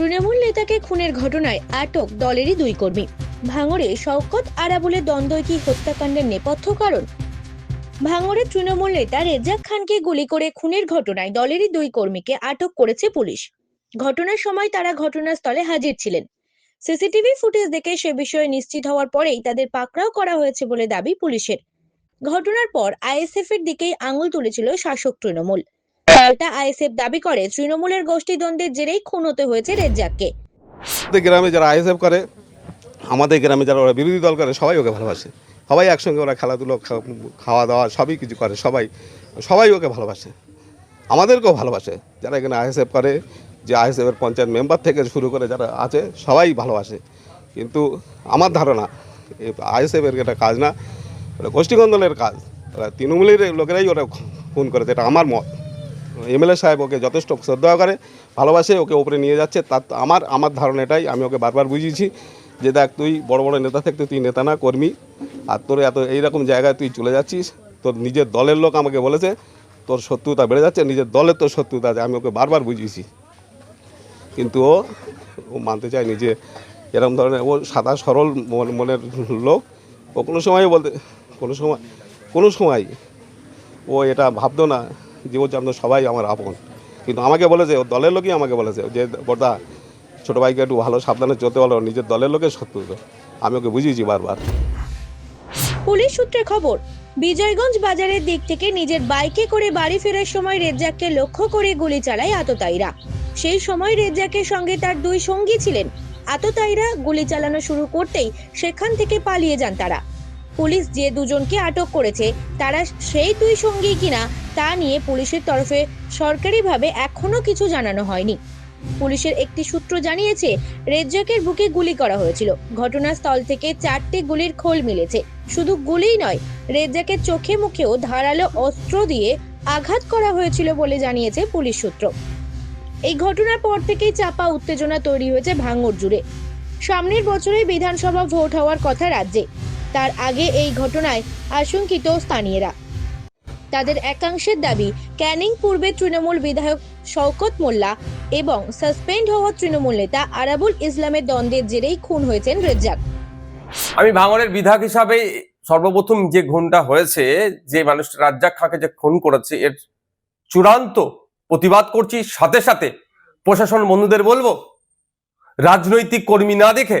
তৃণমূল নেতাকে খুনের ঘটনায় আটক দলেরই দুই কর্মী। ভাঙড়ে শওকত আরাবুলের দ্বন্দ্ব কি হত্যাকাণ্ডের নেপথ্য কারণ? ভাঙড়ের তৃণমূল নেতা রেজাক খানকে গুলি করে খুনের ঘটনায় দলেরই দুই কর্মীকে আটক করেছে পুলিশ। ঘটনার সময় তারা ঘটনাস্থলে হাজির ছিলেন। সিসিটিভি ফুটেজ দেখে সে বিষয়ে নিশ্চিত হওয়ার পরেই তাদের পাকড়াও করা হয়েছে বলে দাবি পুলিশের। ঘটনার পর আইএসএফ এর দিকেই আঙুল তুলেছিল শাসক তৃণমূল। পাল্টা আইএসএফ দাবি করে, তৃণমূলের গোষ্ঠীদ্বন্দ্বের জেরেই খুন হতে হয়েছে রেজ্জাককে। গ্রামে যারা আইএসএফ করে, আমাদের গ্রামে যারা ওরা বিরোধী দল করে, সবাই ওকে ভালোবাসে। সবাই একসঙ্গে ওরা খেলাধুলো খাওয়া দাওয়া সবই কিছু করে, সবাই সবাই ওকে ভালোবাসে। আমাদেরকেও ভালোবাসে। যারা এখানে আইএসএফ করে, যে আইএসএফের পঞ্চায়েত মেম্বার থেকে শুরু করে যারা আছে, সবাই ভালোবাসে। কিন্তু আমার ধারণা আইএসএফের এটা কাজ না ওটা গোষ্ঠীকন্দলের কাজ। তৃণমূলের লোকেরাই ওটা খুন করেছে, এটা আমার মত। এমএলএ সাহেব ওকে যথেষ্ট শ্রদ্ধা করে, ভালোবাসে, ওকে ওপরে নিয়ে যাচ্ছে। তার আমার আমার ধারণা এটাই, আমি ওকে বারবার বুঝিয়েছি যে দেখ, তুই বড় বড় নেতা থাকতে তুই নেতা না, কর্মী। আর তোর এত, এইরকম জায়গায় তুই চলে যাচ্ছিস, তোর নিজের দলের লোক আমাকে বলেছে, তোর শত্রুতা বেড়ে যাচ্ছে, নিজের দলের তোর শত্রুতা আছে, আমি ওকে বারবার বুঝিয়েছি। কিন্তু ও ও মানতে চায়নি যে এরকম ধরনের, ও সাদা, সরল মনের লোক। ও কোনো সময় বলতে, কোনো সময় কোনো সময় ও এটা ভাবতো না। যে ও জানতো সবাই আমার আপন। কিন্তু আমাকে বলেছে ওর দলের লোকই আমাকে বলেছে, যে, বর্দা, ছোটো ভাইকে একটু ভালো সাবধানে চলতে বলো, নিজের দলের লোকের শত্রু আমি ওকে বুঝিয়েছি বারবার। পুলিশ সূত্রে খবর, বিজয়গঞ্জ বাজারের দিক থেকে নিজের বাইকে করে বাড়ি ফেরার সময় রেজ্জাককে লক্ষ্য করে গুলি চালায় আততায়ীরা। সেই সময় রেজ্জাকের সঙ্গে তার দুই সঙ্গী ছিলেন। আততায়ীরা গুলি চালানো শুরু করতেই সেখান থেকে পালিয়ে যান তারা। পুলিশ যে দুজনকে আটক করেছে, তারা সেই দুই সঙ্গী কিনা তা নিয়ে পুলিশের তরফে সরকারিভাবে এখনও কিছু জানানো হয়নি। পুলিশের একটি সূত্র জানিয়েছে, রেজ্জাকের বুকে গুলি করা হয়েছিল। ঘটনাস্থল থেকে চারটি গুলির খোল মিলেছে। শুধু গুলিই নয়, রেজ্জাকের চোখে মুখেও ধারালো অস্ত্র দিয়ে আঘাত করা হয়েছিল বলে জানিয়েছে পুলিশ সূত্র। এই ঘটনার পর থেকেই চাপা উত্তেজনা তৈরি হয়েছে ভাঙড় জুড়ে। সামনের বছরেই বিধানসভা ভোট হওয়ার কথা রাজ্যে। তার আগে এই ঘটনায় আশঙ্কিত স্থানীয়রা। তাদের একাংশের দাবি, ক্যানিং পূর্বে তৃণমূল বিধায়ক শওকত মোল্লা এবং সাসপেন্ড হওয়া তৃণমূল নেতা আরাবুল ইসলামের দ্বন্দ্বের জেরেই খুন হয়েছেন রেজ্জাক। আমি ভাঙড়ের বিধায়ক হিসাবে সর্বপ্রথম যে খুনটা হয়েছে, যে মানুষটা রাজ্জাক খাঁকে যে খুন করেছে, এর চূড়ান্ত প্রতিবাদ করছি। সাথে সাথে প্রশাসন বন্ধুদের বলব, রাজনৈতিক কর্মী না দেখে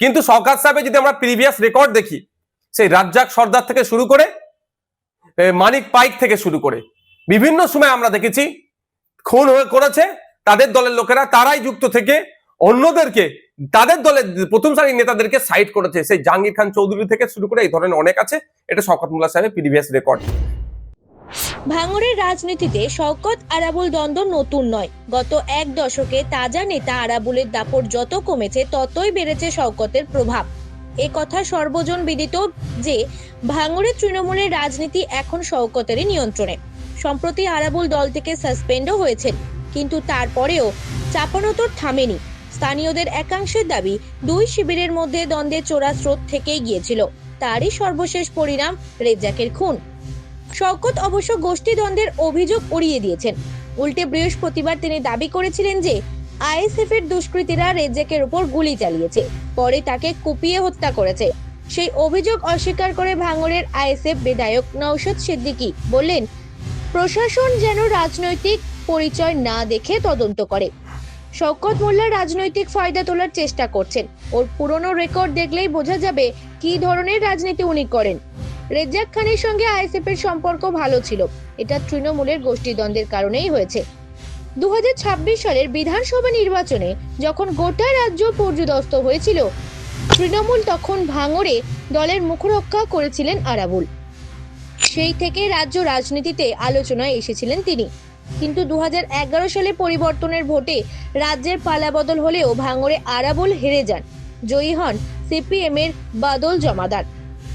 কিন্তু শওকাত সাহেবের যদি আমরা প্রিভিয়াস রেকর্ড দেখি, সেই রাজ্জাক সর্দার থেকে শুরু করে মানিক পাইক থেকে শুরু করে, বিভিন্ন সময় আমরা দেখেছি, খুন হয়ে করেছে তাদের দলের লোকেরা, তারাই যুক্ত থেকে অন্যদেরকে, তাদের দলের প্রথম সারির নেতাদেরকে সাইড করেছে। সেই জাহাঙ্গীর খান চৌধুরী থেকে শুরু করে এই ধরনের অনেক আছে, এটা শওকত মোল্লা সাহেবের প্রিভিয়াস রেকর্ড ভাঙড়ের রাজনীতিতে শওকত আরাবুল দ্বন্দ্ব নতুন নয়। গত এক দশকে তাজা নেতা আরাবুলের দাপট যত কমেছে, ততই বেড়েছে শওকতের প্রভাব। এ কথা সর্বজন বিদিত যে ভাঙড়ের তৃণমূলের রাজনীতি এখন শওকতেরই নিয়ন্ত্রণে। সম্প্রতি আরাবুল দল থেকে সাসপেন্ডও হয়েছেন, কিন্তু তারপরেও চাপানোতর থামেনি। স্থানীয়দের একাংশের দাবি, দুই শিবিরের মধ্যে দ্বন্দ্বের চোরা স্রোত থেকেই গিয়েছিল। তারই সর্বশেষ পরিণাম রেজ্জাকের খুন। শওকত অবশ্য গোষ্ঠীদ্বন্দ্বের অভিযোগ উড়িয়ে দিয়েছেন। উল্টে বৃহস্পতিবার তিনি দাবি করেছিলেন যে আইএসএফ এর দুষ্কৃতীরা রেজ্জাকের উপর গুলি চালিয়েছে, পরে তাকে কুপিয়ে হত্যা করেছে। সেই অভিযোগ অস্বীকার করে ভাঙড়ের আইএসএফ বিধায়ক নৌশদ সিদ্দিকী বললেন, প্রশাসন যেন রাজনৈতিক পরিচয় না দেখে তদন্ত করে। শওকত মোল্লা রাজনৈতিক ফায়দা তোলার চেষ্টা করছেন। ওর পুরনো রেকর্ড দেখলেই বোঝা যাবে কী ধরনের রাজনীতি উনি করেন। রেজ্জাক খানের সঙ্গে আইএসএফ এর সম্পর্ক ভালো ছিল। এটা তৃণমূলের গোষ্ঠীদ্বন্দ্বের কারণেই হয়েছে। দু হাজার ছাব্বিশ সালের বিধানসভা নির্বাচনে যখন গোটা রাজ্য পর্যদস্ত হয়েছিল, তৃণমূল তখন ভাঙড়ে দলের মুখরক্ষা করেছিলেন আরাবুল। সেই থেকে রাজ্য রাজনীতিতে আলোচনায় এসেছিলেন তিনি। কিন্তু দু হাজার এগারো সালে পরিবর্তনের ভোটে রাজ্যের পালাবদল হলেও ভাঙড়ে আরাবুল হেরে যান। জয়ী হন সিপিএম এর বাদল জমাদার।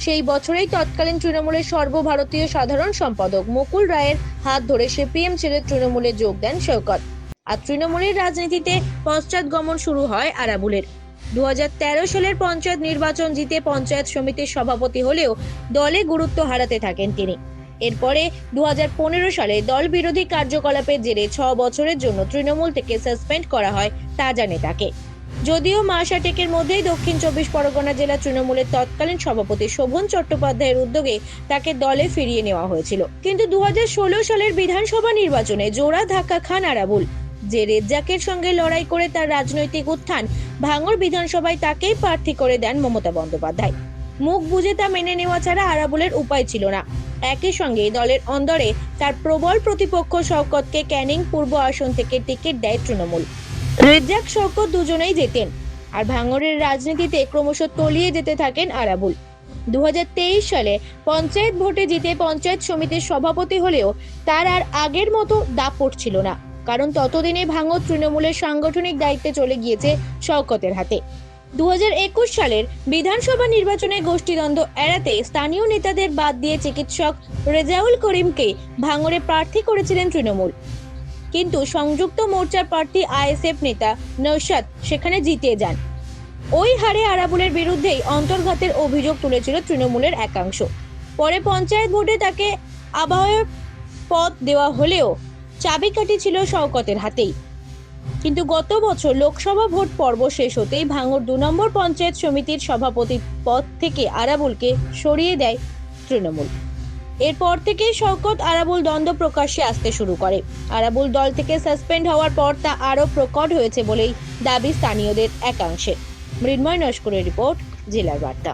সেই বছরেই তৎকালীন তৃণমূলের সর্বভারতীয় সাধারণ সম্পাদক মুকুল রায়ের হাত ধরে সিপিএম ছেড়ে তৃণমূলে যোগ দেন সৈকত আর তৃণমূলের রাজনীতিতে পশ্চাৎগমন শুরু হয় আরাবুলের। দু হাজার তেরো সালের পঞ্চায়েত নির্বাচন জিতে পঞ্চায়েত সমিতির সভাপতি হলেও দলে গুরুত্ব হারাতে থাকেন তিনি। এরপরে দু হাজার পনেরো সালে দল বিরোধী কার্যকলাপের জেরে ছ বছরের জন্য তৃণমূল থেকে সাসপেন্ড করা হয় তাজা নেতাকে। যদিও মাস আটেকের মধ্যেই দক্ষিণ চব্বিশ পরগনা জেলা তৃণমূলের তৎকালীন সভাপতি শোভন চট্টোপাধ্যায়ের উদ্যোগে তাকে দলে ফিরিয়ে নেওয়া হয়েছিল। কিন্তু দু হাজার ষোলো সালের বিধানসভা নির্বাচনে জোড়া ধাক্কা খান আরাবুল। যে রেজ্জাকের সঙ্গে লড়াই করে তার রাজনৈতিক উত্থান, ভাঙর বিধানসভায় তাকেই প্রার্থী করে দেন মমতা বন্দ্যোপাধ্যায়। মুখ বুঝে তা মেনে নেওয়া ছাড়া আরাবুলের উপায় ছিল না। একই সঙ্গে দলের অন্দরে তার প্রবল প্রতিপক্ষ শওকতকে ক্যানিং পূর্ব আসন থেকে টিকিট দেয় তৃণমূল। রেজ্জাক শওকত দুজনেই যেতেন আর ভাঙরের রাজনীতিতে ক্রমশ তলিয়ে যেতে থাকেন আরাবুল। দু হাজার তেইশ সালে পঞ্চায়েত ভোটে জিতে পঞ্চায়েত সমিতির সভাপতি হলেও তার আর আগের মতো দাপট ছিল না, কারণ ততদিনে ভাঙর তৃণমূলের সাংগঠনিক দায়িত্বে চলে গিয়েছে শওকতের হাতে। দু হাজার একুশ সালের বিধানসভা নির্বাচনে গোষ্ঠীদ্বন্দ্ব এড়াতে স্থানীয় নেতাদের বাদ দিয়ে চিকিৎসক রেজাউল করিমকে ভাঙরে প্রার্থী করেছিলেন তৃণমূল। কিন্তু সংযুক্ত মোর্চার প্রার্থী আইএসএফ নেতা নৌশাদ সেখানে জিতে যান। ওই হারে আরাবুলের বিরুদ্ধেই অন্তর্ঘাতের অভিযোগ তুলেছিল তৃণমূলের একাংশ। পরে পঞ্চায়েত ভোটে তাকে আবাহক পদ দেওয়া হলেও চাবিকাঠি ছিল শওকতের হাতেই। কিন্তু গত বছর লোকসভা ভোট পর্ব শেষ হতেই ভাঙর দু নম্বর পঞ্চায়েত সমিতির সভাপতি পদ থেকে আরাবুলকে সরিয়ে দেয় তৃণমূল। এরপর থেকেই শওকত আরাবুল দ্বন্দ্ব প্রকাশ্যে আসতে শুরু করে। আরাবুল দল থেকে সাসপেন্ড হওয়ার পর তা আরও প্রকট হয়েছে বলেই দাবি স্থানীয়দের একাংশে। মৃন্ময় নস্করের রিপোর্ট, জেলার বার্তা।